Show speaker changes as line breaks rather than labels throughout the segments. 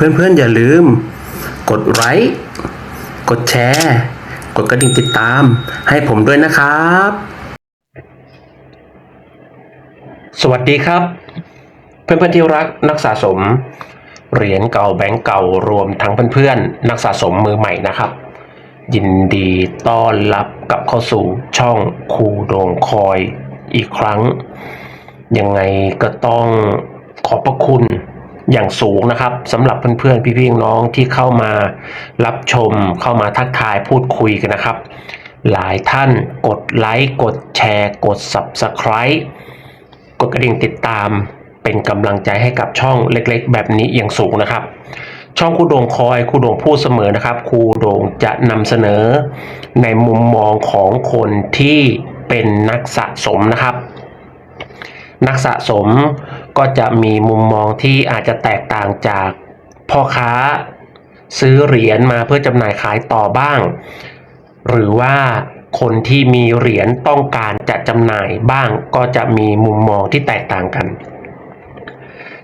เพื่อนๆ อย่าลืม กดไลค์กดแชร์ กดกระดิ่งติดตาม ให้ผมด้วยนะครับ สวัสดีครับ เพื่อนๆที่รักนักสะสม เหรียญเก่าแบงก์เก่ารวมทั้งเพื่อนๆนักสะสมมือใหม่นะครับ ยินดีต้อนรับกลับเข้าสู่ช่องคูโดงคอยอีกครั้ง ยังไงก็ต้องขอบพระคุณ อย่างสูงนะครับสำหรับเพื่อนๆ พี่ๆน้องที่เข้ามารับชมเข้ามาทักทายพูดคุยกันนะครับ หลายท่านกดไลค์กดแชร์ กด Subscribe กดกระดิ่งติดตามเป็นกำลังใจให้กับช่องเล็กๆ แบบนี้อย่างสูงนะครับ ช่องครูโดงคอยครูโดงพูดเสมอนะครับครูโดงจะนำเสนอในมุมมองของคนที่เป็นนักสะสมนะครับ นักสะสม ก็จะมีมุมมองที่อาจจะแตกต่างจากพ่อค้าซื้อเหรียญมาเพื่อจำหน่ายขายต่อบ้าง หรือว่าคนที่มีเหรียญต้องการจะจำหน่ายบ้างก็จะมีมุมมองที่แตกต่างกัน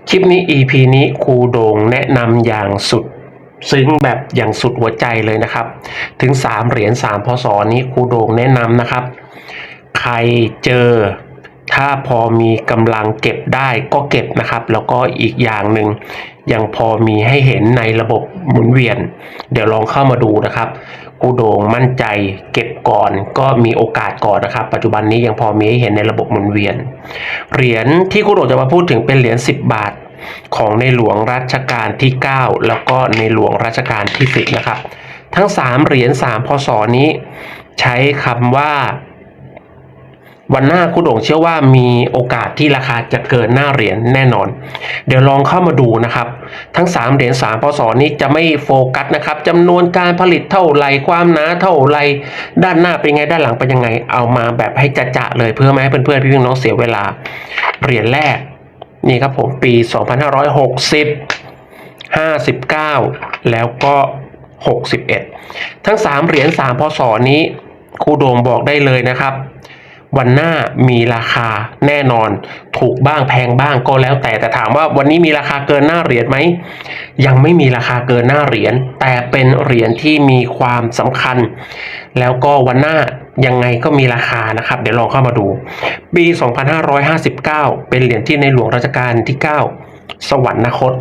คลิปนี้ EP นี้ครูโดงแนะนำอย่างสุดซึ้งแบบอย่างสุดหัวใจเลยนะครับ ถึง 3 เหรียญ3พศนี้ครูโดงแนะนำนะครับ ใครเจอ ถ้าพอมีกำลังเก็บได้ก็เก็บนะครับ แล้วก็อีกอย่างหนึ่งยังพอมีให้เห็นในระบบหมุนเวียน เดี๋ยวลองเข้ามาดูนะครับกูโดงมั่นใจเก็บก่อนก็มีโอกาสก่อนนะครับ ปัจจุบันนี้ยังพอมีให้เห็นในระบบหมุนเวียน เหรียญที่กูโดงจะมาพูดถึงเป็นเหรียญ10 บาทของในหลวงรัชกาลที่ 9 แล้วก็ในหลวงรัชกาลที่ 10 นะครับ ทั้ง 3 เหรียญ3พศนี้ ใช้คำว่า วันหน้าคุณโด่งเชื่อว่ามีโอกาสที่ราคาจะเกินหน้าเหรียญแน่นอน เดี๋ยวลองเข้ามาดูนะครับ ทั้ง 3 เหรียญ3พศนี้จะไม่โฟกัสนะครับจำนวนการผลิตเท่าไรความหนาเท่าไรด้านหน้าเป็นไงด้านหลังเป็นยังไง เอามาแบบให้จะเลยเพื่อไม่ให้เพื่อนๆพี่ๆน้องเสียเวลา เหรียญแรก นี่ครับผมปี 2560 59 แล้วก็ 61 ทั้ง 3 เหรียญ3พศนี้ครูโดงบอกได้เลยนะครับ วันหน้ามีราคาแน่นอน ถูกบ้างแพงบ้างก็แล้วแต่แต่ถามว่าวันนี้มีราคาเกินหน้าเหรียญไหมยังไม่มีราคาเกินหน้าเหรียญแต่เป็นเหรียญที่มีความสำคัญ แล้วก็วันหน้ายังไงก็มีราคานะครับ เดี๋ยวลองเข้ามาดูปี 2559 เป็นเหรียญที่ในหลวงรัชกาลที่ 9 สวรรคต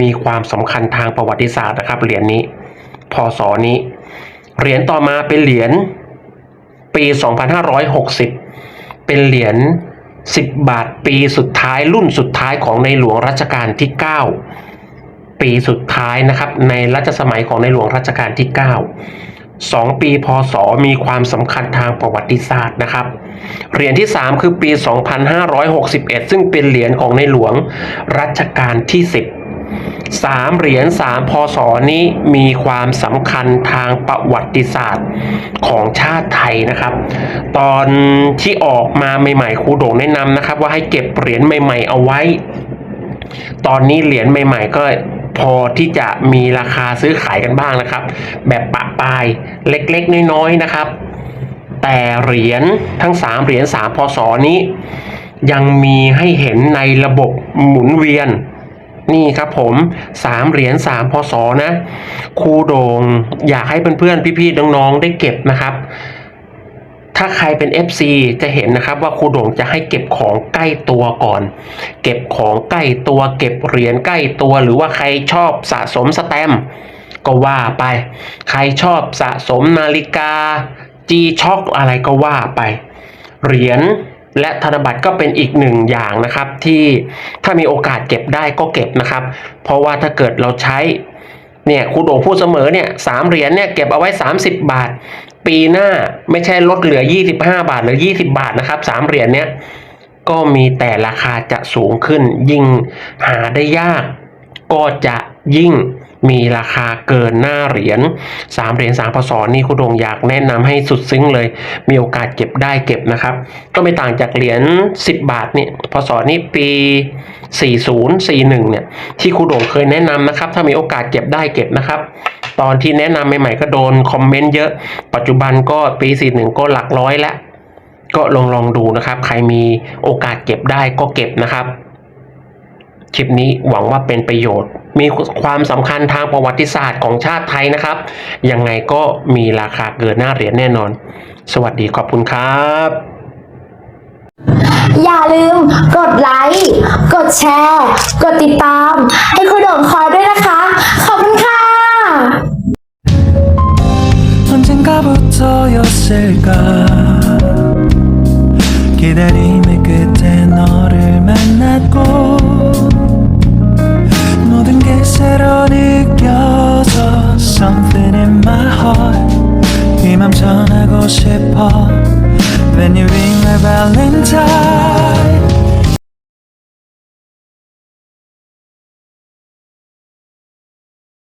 มีความสำคัญทางประวัติศาสตร์นะครับเหรียญนี้พศนี้ เหรียญต่อมาเป็นเหรียญ ปี 2560 เป็นเหรียญ 10 บาทปีสุดท้ายรุ่นสุดท้ายของในหลวงรัชกาลที่ 9 ปีสุดท้ายนะครับในรัชสมัยของในหลวงรัชกาลที่9สองปีพศมีความสำคัญทางประวัติศาสตร์นะครับ เหรียญที่ 3 คือปี 2561 ซึ่งเป็นเหรียญของในหลวงรัชกาลที่ 10 สามเหรียญสามพศนี้มีความสำคัญทางประวัติศาสตร์ของชาติไทยนะครับ ตอนที่ออกมาใหม่ๆครูโด่งแนะนำนะครับ ว่าให้เก็บเหรียญใหม่ ๆ เอาไว้ ตอนนี้เหรียญใหม่ ๆ ก็พอที่จะมีราคาซื้อขายกันบ้างนะครับ แบบปะปลายเล็กๆ น้อยๆนะครับ แต่เหรียญทั้ง 3 เหรียญ3พศนี้ ยังมีให้เห็นในระบบหมุนเวียน นี่ครับผมสามเหรียญสามพศนะครูโดงอยากให้เพื่อนๆ พี่ๆ น้องๆ ได้เก็บนะครับ ถ้าใครเป็น FC จะเห็นนะครับว่าครูโด่งจะให้เก็บของใกล้ตัวก่อน เก็บของใกล้ตัว เก็บเหรียญใกล้ตัว หรือว่าใครชอบสะสมสแตมก็ว่าไป ใครชอบสะสมนาฬิกา จีช็อคอะไรก็ว่าไป เหรียญ และธนบัตรก็เป็นอีกหนึ่งอย่างนะครับ ที่ถ้ามีโอกาสเก็บได้ก็เก็บนะครับ เพราะว่าถ้าเกิดเราใช้เนี่ยครูโด่งพูดเสมอเนี่ยสามเหรียญเนี่ยเก็บเอาไว้ 30 บาท ปีหน้าไม่ใช่ลดเหลือ 25 บาทหรือ 20 บาทนะครับสามเหรียญเนี่ยก็มีแต่ราคาจะสูงขึ้น ยิ่งหาได้ยาก ก็จะยิ่ง มีราคาเกินหน้าเหรียญสามเหรียญสามพศนี่คุณดงอยากแนะนำให้สุดซึ้งเลย มีโอกาสเก็บได้เก็บนะครับ ก็ไม่ต่างจากเหรียญ10 บาทนี่พศนี่ปี 40 41เนี่ยที่ครูโด่งเคยแนะนำนะครับ ถ้ามีโอกาสเก็บได้เก็บนะครับ ตอนที่แนะนำใหม่ๆก็โดนคอมเมนต์เยอะ ปัจจุบันก็ปี41ก็หลักร้อยแล้วก็ลองลองดูนะครับ ใครมีโอกาสเก็บได้ก็เก็บนะครับ คลิปนี้หวังว่าเป็นประโยชน์ มีความสำคัญทางประวัติศาสตร์ของชาติไทยนะครับ ยังไงก็มีราคาเกินหน้าเหรียญแน่นอน สวัสดีขอบคุณครับ
อย่าลืมกดไลค์ กดแชร์ กดติดตาม ให้คุณโด่งคอยด้วยนะคะ ขอบคุณค่ะ
언젠가부터였을까 기다림 전하고 싶어 When you ring my valentine